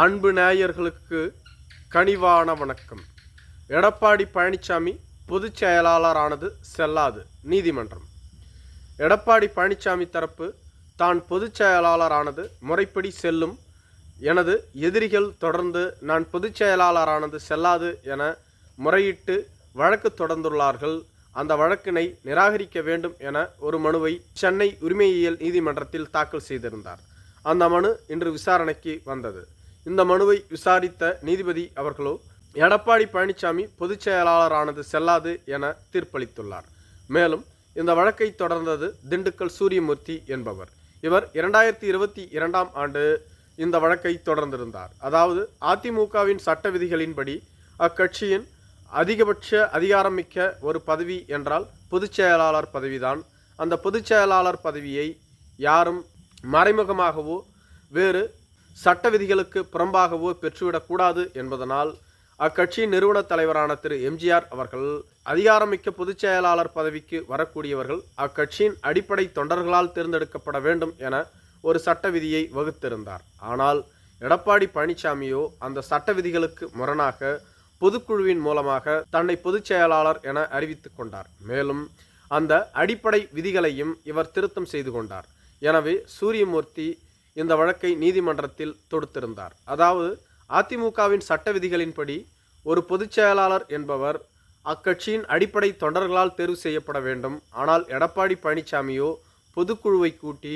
அன்பு நேயர்களுக்கு கனிவான வணக்கம். எடப்பாடி பழனிசாமி பொதுச் செயலாளரானது செல்லாது நீதிமன்றம். எடப்பாடி பழனிசாமி தரப்பு தான் பொதுச் செயலாளரானது முறைப்படி செல்லும் எனது எதிரிகள் தொடர்ந்து நான் பொதுச் செயலாளரானது செல்லாது என முறையிட்டு வழக்கு தொடர்ந்துள்ளார்கள். அந்த வழக்கினை நிராகரிக்க வேண்டும் என ஒரு மனுவை சென்னை உரிமையியல் நீதிமன்றத்தில் தாக்கல் செய்திருந்தார். அந்த மனு இன்று விசாரணைக்கு வந்தது. இந்த மனுவை விசாரித்த நீதிபதி அவர்களோ எடப்பாடி பழனிசாமி பொதுச் செயலாளரானது செல்லாது என தீர்ப்பளித்துள்ளார். மேலும் இந்த வழக்கை தொடர்ந்தது திண்டுக்கல் சூரியமூர்த்தி என்பவர். இவர் இரண்டாயிரத்தி இருபத்தி இரண்டாம் ஆண்டு இந்த வழக்கை தொடர்ந்திருந்தார். அதாவது அதிமுகவின் சட்ட விதிகளின்படி அக்கட்சியின் அதிகபட்ச அதிகாரமிக்க ஒரு பதவி என்றால் பொதுச் செயலாளர் பதவிதான். அந்த பொதுச் செயலாளர் பதவியை யாரும் மறைமுகமாகவோ வேறு சட்ட விதிகளுக்கு புறம்பாகவோ பெற்றுவிடக்கூடாது என்பதனால் அக்கட்சியின் நிறுவன தலைவரான திரு. எம்ஜிஆர் அவர்கள் அதிகாரமிக்க பொதுச் செயலாளர் பதவிக்கு வரக்கூடியவர்கள் அக்கட்சியின் அடிப்படை தொண்டர்களால் தேர்ந்தெடுக்கப்பட வேண்டும் என ஒரு சட்ட விதியை வகுத்திருந்தார். ஆனால் எடப்பாடி பழனிசாமியோ அந்த சட்ட விதிகளுக்கு முரணாக பொதுக்குழுவின் மூலமாக தன்னை பொதுச் செயலாளர் என அறிவித்துக் கொண்டார். மேலும் அந்த அடிப்படை விதிகளையும் இவர் திருத்தம் செய்து கொண்டார். எனவே சூரியமூர்த்தி இந்த வழக்கை நீதிமன்றத்தில் தொடுத்திருந்தார். அதாவது அதிமுகவின் சட்ட விதிகளின்படி ஒரு பொதுச் செயலாளர் என்பவர் அக்கட்சியின் அடிப்படை தொண்டர்களால் தேர்வு செய்யப்பட வேண்டும். ஆனால் எடப்பாடி பழனிசாமியோ பொதுக்குழுவை கூட்டி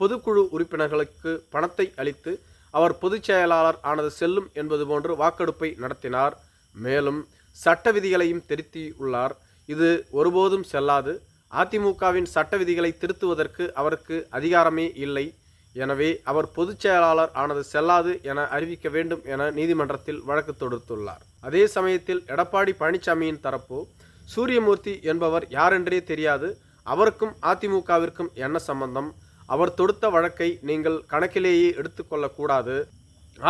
பொதுக்குழு உறுப்பினர்களுக்கு பணத்தை அளித்து அவர் பொதுச் செயலாளர் ஆனது செல்லும் என்பது போன்று வாக்கெடுப்பை நடத்தினார். மேலும் சட்ட விதிகளையும் திருத்தியுள்ளார் இது ஒருபோதும் செல்லாது. அதிமுகவின் சட்ட விதிகளை திருத்துவதற்கு அவருக்கு அதிகாரமே இல்லை. எனவே அவர் பொதுச் செயலாளர் ஆனது செல்லாது என அறிவிக்க வேண்டும் என நீதிமன்றத்தில் வழக்கு தொடுத்துள்ளார். அதே சமயத்தில் எடப்பாடி பழனிசாமியின் தரப்பு சூரியமூர்த்தி என்பவர் யாரென்றே தெரியாது அவருக்கும் அதிமுகவிற்கும் என்ன சம்பந்தம்? அவர் தொடுத்த வழக்கை நீங்கள் கணக்கிலேயே எடுத்துக்கொள்ளக்கூடாது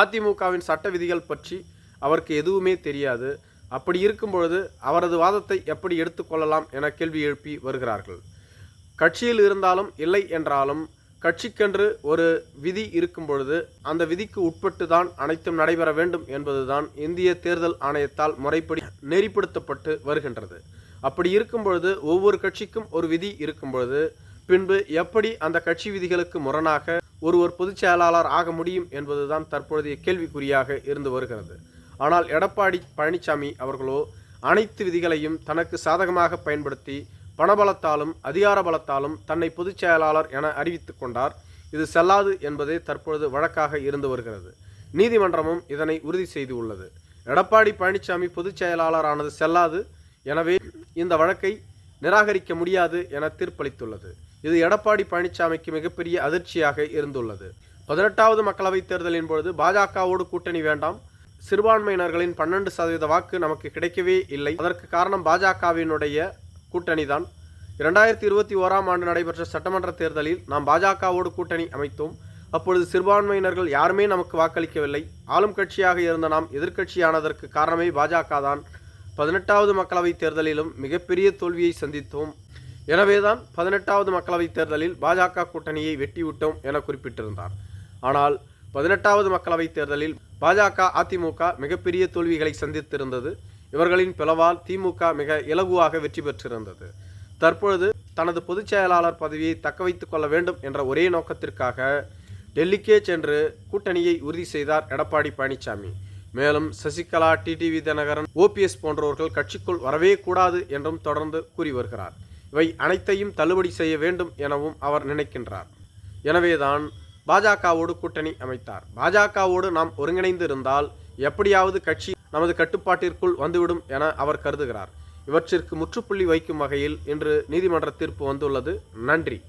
அதிமுகவின் சட்ட விதிகள் பற்றி அவருக்கு எதுவுமே தெரியாது. அப்படி இருக்கும் பொழுது அவரது வாதத்தை எப்படி எடுத்துக்கொள்ளலாம் என கேள்வி எழுப்பி வருகிறார்கள். கட்சியில் இருந்தாலும் இல்லை என்றாலும் கட்சிக்கென்று ஒரு விதி இருக்கும் பொழுது அந்த விதிக்கு உட்பட்டு தான் அனைத்தும் நடைபெற வேண்டும் என்பதுதான் இந்திய தேர்தல் ஆணையத்தால் முறைப்படி நெறிப்படுத்தப்பட்டு வருகின்றது. அப்படி இருக்கும் பொழுது ஒவ்வொரு கட்சிக்கும் ஒரு விதி இருக்கும் பொழுது பின்பு எப்படி அந்த கட்சி விதிகளுக்கு முரணாக ஒருவர் பொதுச் செயலாளர் ஆக முடியும் என்பதுதான் தற்பொழுதைய கேள்விக்குறியாக இருந்து வருகிறது. ஆனால் எடப்பாடி பழனிசாமி அவர்களோ அனைத்து விதிகளையும் தனக்கு சாதகமாக பயன்படுத்தி பணபலத்தாலும் அதிகார பலத்தாலும் தன்னை பொதுச் செயலாளர் என அறிவித்து கொண்டார். இது செல்லாது என்பதே தற்பொழுது வழக்காக இருந்து வருகிறது. நீதிமன்றமும் இதனை உறுதி செய்து உள்ளது. எடப்பாடி பழனிசாமி பொதுச் செயலாளரானது செல்லாது எனவே இந்த வழக்கை நிராகரிக்க முடியாது என தீர்ப்பளித்துள்ளது. இது எடப்பாடி பழனிசாமிக்கு மிகப்பெரிய அதிர்ச்சியாக இருந்துள்ளது. பதினெட்டாவது மக்களவைத் தேர்தலின் பொழுது பாஜகவோடு கூட்டணி வேண்டாம். சிறுபான்மையினர்களின் பன்னெண்டு சதவீத வாக்கு நமக்கு கிடைக்கவே இல்லை. அதற்கு காரணம் பாஜகவினுடைய கூட்டணி தான் இரண்டாயிரத்தி இருபத்தி ஓராம் ஆண்டு நடைபெற்ற சட்டமன்ற தேர்தலில் நாம் பாஜகவோடு கூட்டணி அமைத்தோம். அப்பொழுது சிறுபான்மையினர்கள் யாருமே நமக்கு வாக்களிக்கவில்லை. ஆளும் கட்சியாக இருந்த நாம் எதிர்க்கட்சியானதற்கு காரணமே பாஜக தான் பதினெட்டாவது மக்களவைத் தேர்தலிலும் மிகப்பெரிய தோல்வியை சந்தித்தோம். எனவேதான் பதினெட்டாவது மக்களவைத் தேர்தலில் பாஜக கூட்டணியை வெட்டிவிட்டோம் என குறிப்பிட்டிருந்தார். ஆனால் பதினெட்டாவது மக்களவைத் தேர்தலில் பாஜக அதிமுக மிகப்பெரிய தோல்விகளை சந்தித்திருந்தது. இவர்களின் பிளவால் திமுக மிக இலகுவாக வெற்றி பெற்றிருந்தது. தற்பொழுது தனது பொதுச் செயலாளர் பதவியை தக்க வைத்துக் கொள்ள வேண்டும் என்ற ஒரே நோக்கத்திற்காக டெல்லிக்கே சென்று கூட்டணியை உறுதி செய்தார் எடப்பாடி பழனிசாமி மேலும் சசிகலா டிடிவி தினகரன் ஓபிஎஸ் போன்றவர்கள் கட்சிக்குள் வரவே கூடாது என்றும் தொடர்ந்து கூறி வருகிறார். இவை அனைத்தையும் தள்ளுபடி செய்ய வேண்டும் எனவும் அவர் நினைக்கின்றார். எனவேதான் பாஜகவோடு கூட்டணி அமைத்தார். பாஜகவோடு நாம் ஒருங்கிணைந்து இருந்தால் எப்படியாவது கட்சி நமது கட்டுப்பாட்டிற்குள் வந்துவிடும் என அவர் கருதுகிறார். இவற்றிற்கு முற்றுப்புள்ளி வைக்கும் வகையில் இன்று நீதிமன்ற தீர்ப்பு வந்துள்ளது. நன்றி.